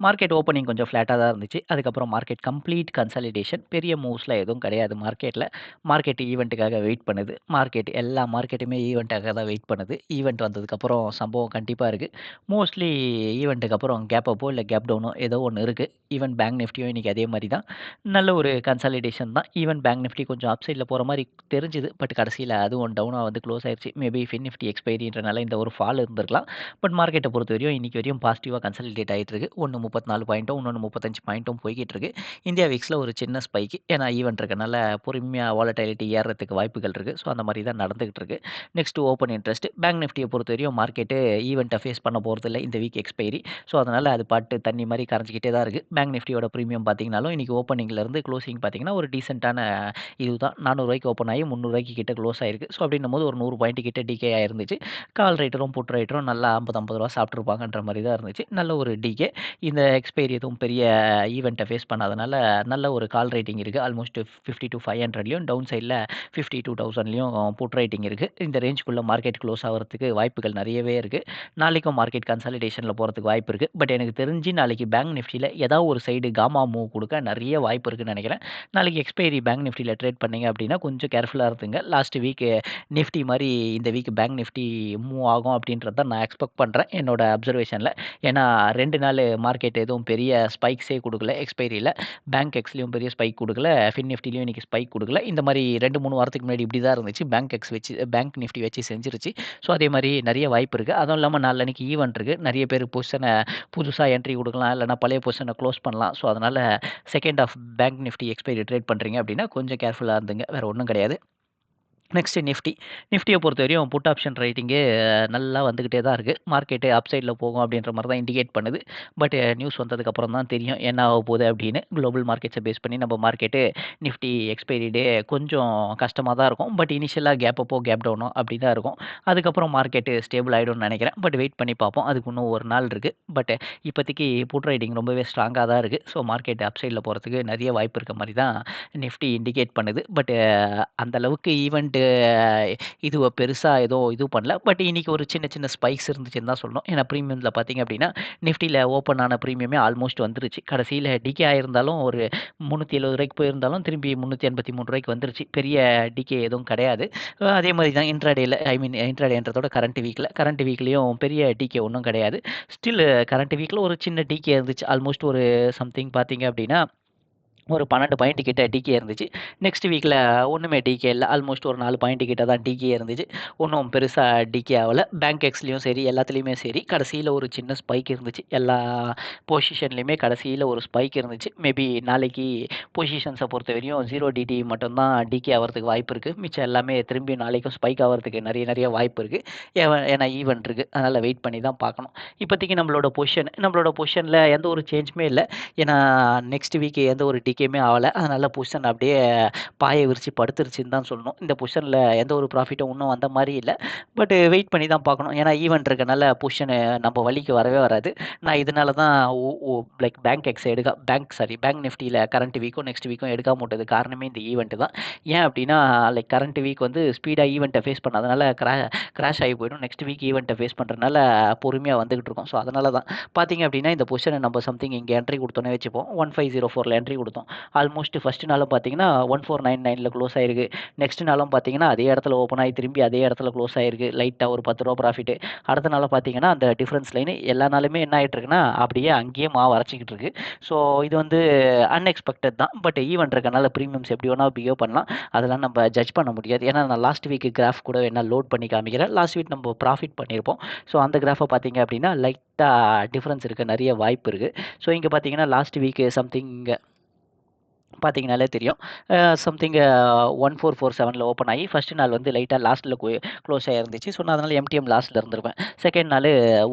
Market opening கொஞ்சம் ஃப்ளாட்டாக தான் இருந்துச்சு. அதுக்கப்புறம் மார்க்கெட் கம்ப்ளீட் கன்சாலிடேஷன். பெரிய மூவ்ஸ்லாம் எதுவும் கிடையாது மார்க்கெட்டில் மார்க்கெட் ஈவெண்ட்டுக்காக வெயிட் பண்ணுது. மார்க்கெட் எல்லா மார்க்கெட்டுமே ஈவெண்ட்டாக தான் வெயிட் பண்ணுது. ஈவெண்ட் வந்ததுக்கப்புறம் சம்பவம் கண்டிப்பாக இருக்குது மோஸ்ட்லி ஈவெண்ட்டுக்கு அப்புறம் கேப் அப்போ கேப் டவுனோ ஏதோ ஒன்று இருக்குது ஈவன் பேங்க் நிஃப்டியும் இன்றைக்கி அதே மாதிரி தான். நல்ல ஒரு கன்சாலிடேஷன் தான். ஈவன் பேங்க் நிஃப்டி கொஞ்சம் அப்சைடில் போகிற மாதிரி தெரிஞ்சுது. பட் கடைசியில் அதுவும் டவுனாக வந்து க்ளோஸ் ஆயிடுச்சு மேபி ஃபின் நிஃப்டி எக்ஸ்பைரின்றனால இந்த ஒரு ஃபால் இருந்திருக்கலாம். பட் மார்க்கெட்டை பொறுத்த வரையும் இன்றைக்கி வரையும் பாசிட்டிவாக கன்சாலிடேட் ஆயிட்டு இருக்கு. முப்பத்தி நாலு பாயிண்ட்டும், இன்னொன்று முப்பத்தஞ்சு பாயிண்ட்டும் போய்கிட்டு இருக்கு. இந்தியா விக்ஸில் ஒரு சின்ன ஸ்பைக். ஏன்னா ஈவென்ட் இருக்கனால பொறுமையாக வாலட்டிலிட்டி ஏறுறதுக்கு வாய்ப்புகள் இருக்குது ஸோ அந்த மாதிரி தான் நடந்துகிட்டு இருக்கு. Next open interest. பேங்க் நிஃப்டிய பொறுத்தவரையும் மார்க்கெட்டு ஈவெண்ட்டை ஃபேஸ் பண்ண போகிறது இல்லை இந்த வீக் எக்ஸ்பைரி. ஸோ அதனால் அது பாட்டு தண்ணி மாதிரி கரைஞ்சிக்கிட்டே தான் இருக்குது பேங்க் நிஃப்டியோட ப்ரீமியம் பார்த்தீங்கனாலும் இன்றைக்கி ஓப்பனிங்லேருந்து க்ளோசிங் பார்த்தீங்கன்னா, ஒரு டீசெண்டான இது தான் நானூறுரூவாய்க்கு ஓப்பன் ஆகி முந்நூறுரூவாய்க்கு கிட்ட க்ளோஸ் ஆயிருக்கு. ஸோ அப்படின்னும் போது ஒரு நூறு பாயிண்ட் கிட்ட டிகே ஆயிருந்துச்சு. கால் ரைட்டரும், புட் ரைட்டரும் நல்லா ஐம்பது ஐம்பது ரூபா சாப்பிட்ருப்பாங்கன்ற மாதிரி தான் இருந்துச்சு. நல்ல ஒரு டிகே. இந்த எக்ஸ்பைரி எதுவும் பெரிய ஈவெண்ட்டை ஃபேஸ் பண்ணாதனால நல்ல ஒரு கால் ரேட்டிங் இருக்குது ஆல்மோஸ்ட் ஃப்ஃப்டி டு ஃபைவ் ஹண்ட்ரட்லையும் டவுன் சைடில் ஃபிஃப்டி டூ தௌசண்ட்லையும் புட் ரேட்டிங் இருக்குது இந்த ரேஞ்சுக்குள்ளே மார்க்கெட் க்ளோஸ் ஆகிறதுக்கு வாய்ப்புகள் நிறையவே இருக்குது நாளைக்கும் மார்க்கெட் கன்சாலிடேஷனில் போகிறதுக்கு வாய்ப்பு இருக்குது பட் எனக்கு தெரிஞ்சு நாளைக்கு பேங்க் நிஃப்டியில் ஏதாவது ஒரு சைடு காமா மூவ் கொடுக்க நிறைய வாய்ப்பு இருக்குன்னு நினைக்கிறேன். நாளைக்கு எக்ஸ்பைரி பேங்க் நிஃப்டியில் ட்ரேட் பண்ணிங்க அப்படின்னா கொஞ்சம் கேர்ஃபுல்லாக இருந்துங்க. லாஸ்ட் வீக் நிஃப்டி மாதிரி இந்த வீக் பேங்க் நிஃப்டி மூவ் ஆகும் அப்படின்றத நான் எக்ஸ்பெக்ட் பண்ணுறேன் என்னோட அப்சர்வேஷனில் ஏன்னா ரெண்டு நாள் மார்க்கெட் எதுவும் பெரிய ஸ்பைக்ஸே கொடுக்கல எக்ஸ்பைரியில் பேங்க் எக்ஸ்லேயும் பெரிய ஸ்பைக் கொடுக்கல ஃபின் நிஃப்டிலையும் இன்னைக்கு ஸ்பைக் கொடுக்கல இந்த மாதிரி ரெண்டு மூணு வாரத்துக்கு முன்னாடி இப்படி தான் இருந்துச்சு. பேங்க் எக்ஸ் வச்சு பேங்க் நிஃப்டி வச்சு செஞ்சுருச்சு. ஸோ அதே மாதிரி நிறைய வாய்ப்பு இருக்குது அதுவும் இல்லாம நாளான்னைக்கு ஈவெண்ட் இருக்குது நிறைய பேர் பொசிஷனை புதுசாக என்ட்ரி கொடுக்கலாம் இல்லைனா பழைய பொசிஷனை க்ளோஸ் பண்ணலாம். ஸோ அதனால் second half bank nifty expiry trade பண்ணுறீங்க அப்படின்னா கொஞ்சம் கேர்ஃபுல்லாக இருந்துங்க. வேறு ஒன்றும் கிடையாது. Next Nifty. நிஃப்டிய பொறுத்தவரையும் புட் ஆப்ஷன் ரைட்டிங்கு நல்லா வந்துக்கிட்டே தான் இருக்குது மார்க்கெட்டு அப் சைடில் போகும் அப்படின்ற மாதிரி தான் இண்டிகேட் பண்ணுது. பட் நியூஸ் வந்ததுக்கப்புறம் தான் தெரியும் என்ன ஆகப் போகுது அப்படின்னு. குளோபல் மார்க்கெட்ஸை பேஸ் பண்ணி நம்ம மார்க்கெட்டு நிஃப்டி எக்ஸ்பைரி டே கொஞ்சம் கஷ்டமாக தான் இருக்கும். பட் இனிஷியலாக கேப் அப்போ, கேப் டவுனோ அப்படி தான் இருக்கும். அதுக்கப்புறம் மார்க்கெட்டு ஸ்டேபிள் ஆகிடும்னு நினைக்கிறேன் பட் வெயிட் பண்ணி பார்ப்போம். அதுக்கு இன்னும் ஒரு நாள் இருக்குது பட் இப்போதைக்கு புட் ரைட்டிங் ரொம்பவே ஸ்ட்ராங்காக தான் இருக்குது ஸோ மார்க்கெட் அப் சைடில் போகிறதுக்கு நிறைய வாய்ப்பு இருக்க மாதிரி தான் நிஃப்டி இண்டிகேட் பண்ணுது. பட் அந்த அளவுக்கு இதுவ பெருசாக ஏதோ இது பண்ணல. பட் இன்னைக்கு ஒரு சின்ன சின்ன ஸ்பைக்ஸ் இருந்துச்சுன்னு தான் சொல்லணும். ஏன்னா ப்ரீமியமில் பார்த்தீங்க அப்படின்னா, நிஃப்டியில் ஓப்பன் ஆன ப்ரீமியமே ஆல்மோஸ்ட் வந்துருச்சு. கடைசியில் டிகே ஆயிருந்தாலும் ஒரு முந்நூற்றி எழுபது ரூபாய்க்கு போயிருந்தாலும் திரும்பி முந்நூற்றி எண்பத்தி மூணு ரூபாய்க்கு வந்துருச்சு. பெரிய டிகே எதுவும் கிடையாது. அதே மாதிரி தான் இன்ட்ராடேல ஐ மீன் இன்ட்ராடேன்றதோட கரண்ட் வீக்கில் கரண்ட் வீக்லேயும் பெரிய டிகே ஒன்றும் கிடையாது. ஸ்டில் கரண்ட் வீக்கில் ஒரு சின்ன டிகே இருந்துச்சு. ஆல்மோஸ்ட் ஒரு சம்திங் பார்த்தீங்க அப்படின்னா, ஒரு 12 பாயிண்ட் கிட்ட டிகே இருந்துச்சு. நெக்ஸ்ட் வீக்கில் ஒன்றுமே டிகே இல்லை ஆல்மோஸ்ட் ஒரு நாலு பாயிண்ட் கிட்ட தான் டிகே இருந்துச்சு. ஒன்றும் பெருசாக டிகே ஆகலை பேங்க் எக்ஸ்லேயும் சரி, எல்லாத்துலேயுமே சரி, கடைசியில் ஒரு சின்ன ஸ்பைக் இருந்துச்சு. எல்லா பொசிஷன்லேயுமே கடைசியில் ஒரு ஸ்பைக் இருந்துச்சு. மேபி நாளைக்கு பொசிஷன்ஸை பொறுத்த வரையும் ஜீரோ டிடி மட்டும் தான் டிகே ஆகிறதுக்கு வாய்ப்பு இருக்குது மிச்சம் எல்லாமே திரும்பி நாளைக்கும் ஸ்பைக் ஆகிறதுக்கு நிறைய நிறைய வாய்ப்பு இருக்குது ஏ ஏன்னா ஈவெண்ட் இருக்குது அதனால் வெயிட் பண்ணி தான் பார்க்கணும். இப்போதைக்கு நம்மளோட பொசிஷன் நம்மளோட பொசிஷனில் எந்த ஒரு சேஞ்சுமே இல்லை ஏன்னா நெக்ஸ்ட் வீக் எந்த ஒரு விற்கமே ஆகலை அது நல்ல பொசிஷன் அப்படியே பாய விரிச்சு படுத்துருச்சுன்னு தான் சொல்லணும். இந்த பொசிஷனில் எந்த ஒரு ப்ராஃபிட்டும் இன்னும் வந்த மாதிரி இல்லை பட் வெயிட் பண்ணி தான் பார்க்கணும். ஏன்னா ஈவெண்ட் இருக்கனால பொசிஷனு நம்ம வழிக்கு வரவே வராது. நான் இதனால தான் லைக் பேங்க் எக்ஸ் எடுக்க பேங்க் சாரி பேங்க் நிஃப்டியில் கரண்ட் வீக்கும், நெக்ஸ்ட் வீக்கும் எடுக்காம விட்டதுக்கு காரணமே இந்த ஈவெண்ட்டு தான். ஏன் அப்படின்னா லைக் கரண்ட் வீக் வந்து ஸ்பீடாக ஈவெண்ட்டை ஃபேஸ் பண்ணாதனால கிரா கிராஷ் ஆகி போயிடும். நெக்ஸ்ட் வீக் ஈவெண்ட்டை ஃபேஸ் பண்ணுறதுனால பொறுமையாக வந்துகிட்டு இருக்கும். ஸோ அதனால தான். பார்த்தீங்க அப்படின்னா இந்த பொசிஷனை நம்ம சம்திங் இங்கே என்ட்ரி கொடுத்தோன்னே வச்சுப்போம். 1504ல என்ட்ரி கொடுத்தோம் ஆல்மோஸ்ட் ஃபஸ்ட்டு நாளும் பார்த்தீங்கன்னா 1499ல க்ளோஸ் ஆயிருக்கு. நெக்ஸ்ட் நாளும் பார்த்தீங்கன்னா அதே இடத்துல ஓப்பன் ஆகி திரும்பி அதே இடத்துல க்ளோஸ் ஆயிருக்கு. லைட்டாக ஒரு பத்து ரூபா ப்ராஃபிட். அடுத்த நாளில் பார்த்தீங்கன்னா அந்த டிஃப்ரென்ஸ் லைன் எல்லா நாளுமே என்ன ஆகிட்டு இருக்குன்னா, அப்படியே அங்கேயே மாவு அரைச்சுக்கிட்டு இருக்கு. ஸோ இது வந்து அன்எக்ஸ்பெக்டட் தான். பட் ஈவெண்ட் இருக்கனால ப்ரீமியம்ஸ் எப்படி வேணால் பிஹேவ் பண்ணலாம். அதெல்லாம் நம்ம ஜட்ஜ் பண்ண முடியாது. ஏன்னா நான் லாஸ்ட் வீக் கிராஃப் கூட வேணால் லோட் பண்ணி காமிக்கிறேன். லாஸ்ட் வீக் நம்ம ப்ராஃபிட் பண்ணியிருப்போம். ஸோ அந்த கிராஃபை பார்த்தீங்க அப்படின்னா லைட்டாக டிஃப்ரென்ஸ் இருக்க நிறைய வாய்ப்பு இருக்குது ஸோ இங்கே பார்த்தீங்கன்னா லாஸ்ட் வீக் சம்திங் பார்த்தீங்கனாலே தெரியும். சம்திங்கு ஒன் ஃபோர் ஃபோர் செவனில் ஓப்பன் ஆகி ஃபஸ்ட்டு நாள் வந்து லைட்டாக லாஸ்ட்டில் க்ளோஸ் ஆகிருந்துச்சு ஸோ நான் அதனால் எம்டிஎம் லாஸ்ட்டில் இருந்திருப்பேன். செகண்ட் நாள்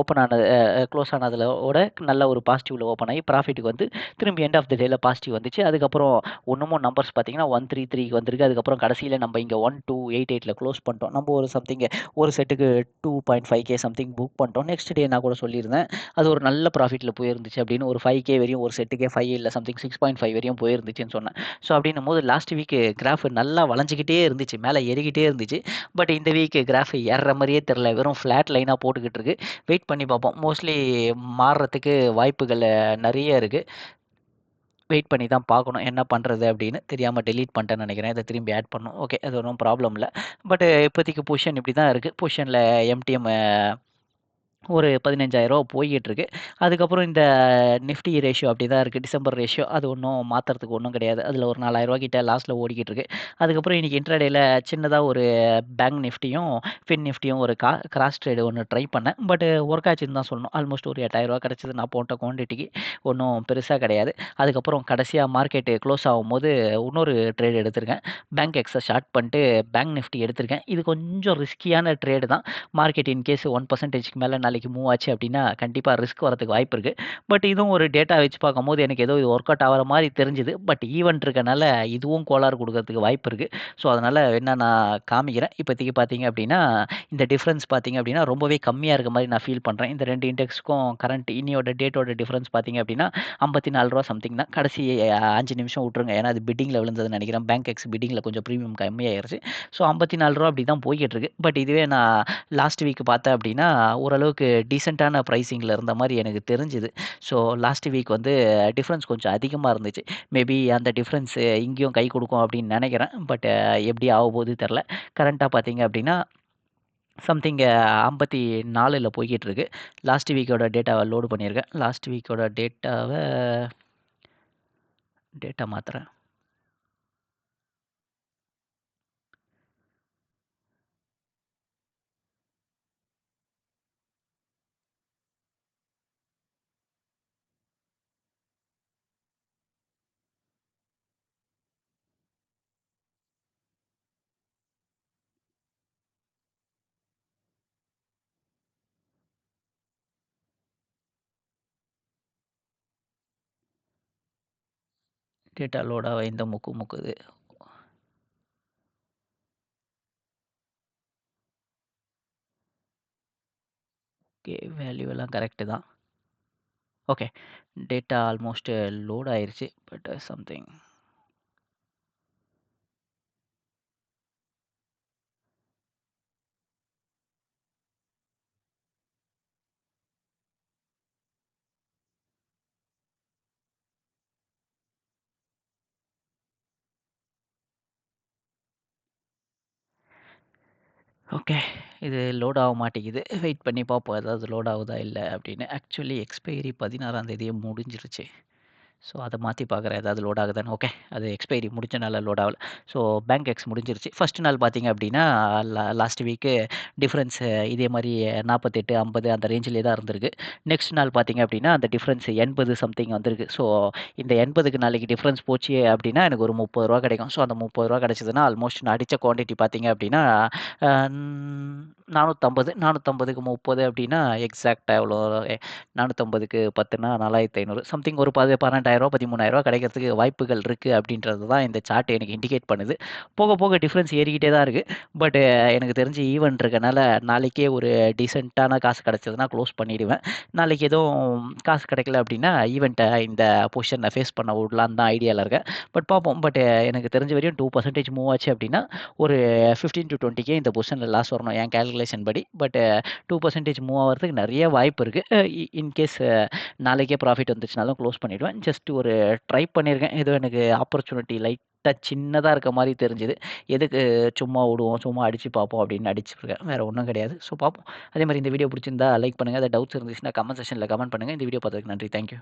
ஓப்பன் ஆனது க்ளோஸ் ஆனதோட நல்ல ஒரு பாசிட்டிவில் ஓப்பன் ஆகி ப்ராஃபிட்க்கு வந்து திரும்பி எண்ட் ஆஃப் த டேயில் பாசிட்டிவ் வந்துச்சு. அதுக்கப்புறம் ஒன்றுமோ நம்பர்ஸ் பார்த்தீங்கன்னா 133க்கு வந்திருக்கு. அதுக்கப்புறம் கடைசியில் நம்ம இங்கே ஒன் டூ எயிட் எயிட்டில் க்ளோஸ் பண்ணிட்டோம். நம்ம ஒரு சம்திங் ஒரு செட்டுக்கு 2.5K சம்திங் புக் பண்ணிட்டோம். நெக்ஸ்ட் டே நான் கூட சொல்லியிருந்தேன். அது ஒரு நல்ல ப்ராஃபிட்டில் போயிருந்துச்சு அப்படின்னு ஒரு ஃபைவ் கே வரையும் ஒரு செட்டுக்கே ஃபைவ் இல்லை சம்திங் 6.5 வரையும் போயிருந்துச்சுன்னு சொன்னேன். ஸோ அப்படின்னும்போது லாஸ்ட் வீக்கு கிராஃப் நல்லா வளைஞ்சிக்கிட்டே இருந்துச்சு. மேலே ஏறிக்கிட்டே இருந்துச்சு. பட் இந்த வீக் கிராஃப் ஏறுற மாதிரியே தெரில வெறும் ஃப்ளாட் லைனாக போட்டுக்கிட்டு இருக்கு. வெயிட் பண்ணி பார்ப்போம். மோஸ்ட்லி மாறுறதுக்கு வாய்ப்புகள் நிறைய இருக்குது வெயிட் பண்ணி தான் பார்க்கணும். என்ன பண்ணுறது அப்படின்னு. தெரியாமல் டெலீட் பண்ணிட்டேன்னு நினைக்கிறேன் இதை திரும்பி ஆட் பண்ணணும். ஓகே. அது ஒன்றும் ப்ராப்ளம் இல்லை பட் இப்போதைக்கு பொசிஷன் இப்படி தான் இருக்குது பொசிஷனில் எம்டிஎம் ஒரு பதினஞ்சாயிரரூவா போய்கிட்டுருக்கு அதுக்கப்புறம் இந்த நிஃப்டி ரேஷியோ அப்படி தான் இருக்குது டிசம்பர் ரேஷியோ அது ஒன்றும் மாற்றுறதுக்கு ஒன்றும் கிடையாது. அதில் ஒரு ரூ. 4,000 கிட்ட லாஸ்ட்ல ஓடிக்கிட்டு இருக்கு. அதுக்கப்புறம் இன்னைக்கு இன்ட்ராடேல சின்னதாக ஒரு பேங்க் நிஃப்டியும், ஃபின் நிஃப்டியும் ஒரு கா கிராஸ் ட்ரேடு ஒன்று ட்ரை பண்ணேன். பட் ஒர்க் ஆச்சுன்னு தான் சொல்லணும். ஆல்மோஸ்ட் ஒரு எட்டாயிரரூவா கிடச்சிது நான் போட்ட குவான்டிட்டிக்கு ஒன்றும் பெருசாக கிடையாது. அதுக்கப்புறம் கடைசியாக மார்க்கெட்டு க்ளோஸ் ஆகும்போது இன்னொரு ட்ரேடு எடுத்திருக்கேன். பேங்க் எக்ஸை ஷார்ட் பண்ணிட்டு பேங்க் நிஃப்டி எடுத்திருக்கேன். இது கொஞ்சம் ரிஸ்கியான ட்ரேடு தான். மார்க்கெட் இன்கேஸ் ஒன் பர்சன்டேஜ்க்கு மேலே நல்ல நாளைக்கு மூவ் ஆச்சு அப்படின்னா, கண்டிப்பாக ரிஸ்க் வரதுக்கு வாய்ப்பு இருக்குது பட் இதுவும் ஒரு டேட்டா வச்சு பார்க்கும்போது எனக்கு ஏதோ இது ஒர்க் அவுட் ஆகிற மாதிரி தெரிஞ்சுது. பட் ஈவென்ட் இருக்கனால இதுவும் கோளாறு கொடுக்கறதுக்கு வாய்ப்பு இருக்குது ஸோ அதனால் என்ன நான் காமிக்கிறேன். இப்போதைக்கு பார்த்தீங்க அப்படின்னா, இந்த டிஃப்ரென்ஸ் பார்த்தீங்க அப்படின்னா, ரொம்பவே கம்மியாக இருக்க மாதிரி நான் ஃபீல் பண்ணுறேன் இந்த ரெண்டு இண்டெக்ஸ்க்கும் கரண்ட் இன்னியோட டேட்டோட டிஃப்ரென்ஸ் பார்த்தீங்க அப்படின்னா, ஐம்பத்தி 54 சம்திங் தான். கடைசி அஞ்சு நிமிஷம் விட்ருங்க ஏன்னா அது பிட்டிங்கில் விழுந்ததுன்னு நினைக்கிறேன் பேங்க் எக்ஸ் பிட்டிங்கில் கொஞ்சம் ப்ரீமியம் கம்மியாயிருச்சு. ஸோ ஐம்பத்தி நாலு ரூபா அப்படி தான் போய்கிட்டு இருக்கு. பட் இதுவே நான் லாஸ்ட் வீக் பார்த்தேன் அப்படின்னா, ஓரளவுக்கு டீசெண்ட்டான ப்ரைஸிங்கில் இருந்த மாதிரி எனக்கு தெரிஞ்சுது. ஸோ லாஸ்ட் வீக் வந்து டிஃப்ரென்ஸ் கொஞ்சம் அதிகமாக இருந்துச்சு. மேபி அந்த டிஃப்ரென்ஸு இங்கேயும் கை கொடுக்கும் அப்படின்னு நினைக்கிறேன் பட் எப்படி ஆகப்போகுது தெரில கரண்ட்டாக பார்த்தீங்க அப்படின்னா, சம்திங் 54ல போய்க்கிட்டு இருக்கு. லாஸ்ட் வீக்கோட டேட்டாவை லோடு பண்ணியிருக்கேன். லாஸ்ட் வீக்கோட டேட்டாவை டேட்டா மாத்துறேன். டேட்டா லோடாக ஆக இந்த முக்கு முக்குது. ஓகே. வேல்யூ எல்லாம் கரெக்டு தான். ஓகே. டேட்டா ஆல்மோஸ்ட் லோட் ஆயிடுச்சு பட் சம்திங் ஓகே. இது லோட் ஆக மாட்டேங்குது. வெயிட் பண்ணி பார்ப்போம். ஏதாவது லோட் ஆகுதா இல்லை அப்படின்னு. ஆக்சுவலி எக்ஸ்பைரி 16ஆம் தேதியே முடிஞ்சிருச்சு. ஸோ அதை மாற்றி பார்க்குறேன். ஏதாவது லோட் ஆகுதான்னு. ஓகே. அது எக்ஸ்பைரி முடிஞ்சனால லோட் ஆகல. ஸோ பேங்க் எக்ஸ் முடிஞ்சிருச்சு. ஃபர்ஸ்ட் நாள் பார்த்தீங்க அப்படின்னா, லா லாஸ்ட் வீக்கு டிஃப்ரென்ஸ் இதே மாதிரி நாற்பத்தெட்டு ஐம்பது அந்த ரேஞ்சிலே தான் இருந்திருக்கு. நெக்ஸ்ட் நாள் பார்த்தீங்க அப்படின்னா, அந்த டிஃப்ரென்ஸ் எண்பது சம்திங் வந்திருக்கு. ஸோ இந்த 80க்கு நாளைக்கு டிஃப்ரென்ஸ் போச்சு அப்படின்னா, எனக்கு ஒரு முப்பது ரூபா கிடைக்கும். ஸோ அந்த ரூ. 30 கிடைச்சதுன்னா, ஆல்மோஸ்ட் நான் அடித்த குவான்டிட்டி பார்த்தீங்க அப்படின்னா, நானூற்றம்பது நானூற்றம்பதுக்கு முப்பது அப்படின்னா, எக்ஸாக்டாக எவ்வளோ 450க்கு 10ன்னா 4500 சம்திங் ஒரு பதி பன்னெண்டாயிரரூவா பதிமூணாயிரரூவா கிடைக்கிறதுக்கு வாய்ப்புகள் இருக்குது அப்படின்றது தான் இந்த சார்ட் எனக்கு இண்டிகேட் பண்ணுது. போக போக டிஃப்ரென்ஸ் ஏறிக்கிட்டே தான் இருக்குது பட் எனக்கு தெரிஞ்சு ஈவெண்ட் இருக்கனால நாளைக்கே ஒரு டீசெண்டான காசு கிடச்சதுன்னா க்ளோஸ் பண்ணிடுவேன். நாளைக்கு எதுவும் காசு கிடைக்கல அப்படின்னா, ஈவெண்ட்டை இந்த பொசிஷனை ஃபேஸ் பண்ண விடலான்னு தான் ஐடியாவில் இருக்கேன். பட் பார்ப்போம். பட் எனக்கு தெரிஞ்ச வரையும் டூ பர்சன்டேஜ் மூவ் ஆச்சு அப்படின்னா, ஒரு 15-20 இந்த பொசிஷனில் லாஸ் வரணும். என் கேல்குலேஷன் படி. பட் டூ பர்சன்டேஜ் மூவ் ஆகிறதுக்கு நிறைய வாய்ப்பு இருக்குது இ இன்கேஸ் நாளைக்கே ப்ராஃபிட் வந்துச்சுனாலும் க்ளோஸ் பண்ணிவிடுவேன் ஜஸ்ட் ஒரு ட்ரை பண்ணியிருக்கேன். ஏதோ எனக்கு ஆப்பர்ச்சுனிட்டி லைட்டாக சின்னதாக இருக்க மாதிரி தெரிஞ்சுது. எதுக்கு சும்மா விடுவோம், சும்மா அடித்து பார்ப்போம் அப்படின்னு அடிச்சிருக்கேன். வேற ஒன்றும் கிடையாது. ஸோ பார்ப்போம். அதே மாதிரி இந்த வீடியோ பிடிச்சிருந்தா லைக் பண்ணுங்கள் அதை டவுட்ஸ் இருந்துச்சுன்னா கமெண்ட் செஷனில் கமெண்ட் பண்ணுங்க. இந்த வீடியோ பார்த்ததுக்கு நன்றி. Thank you.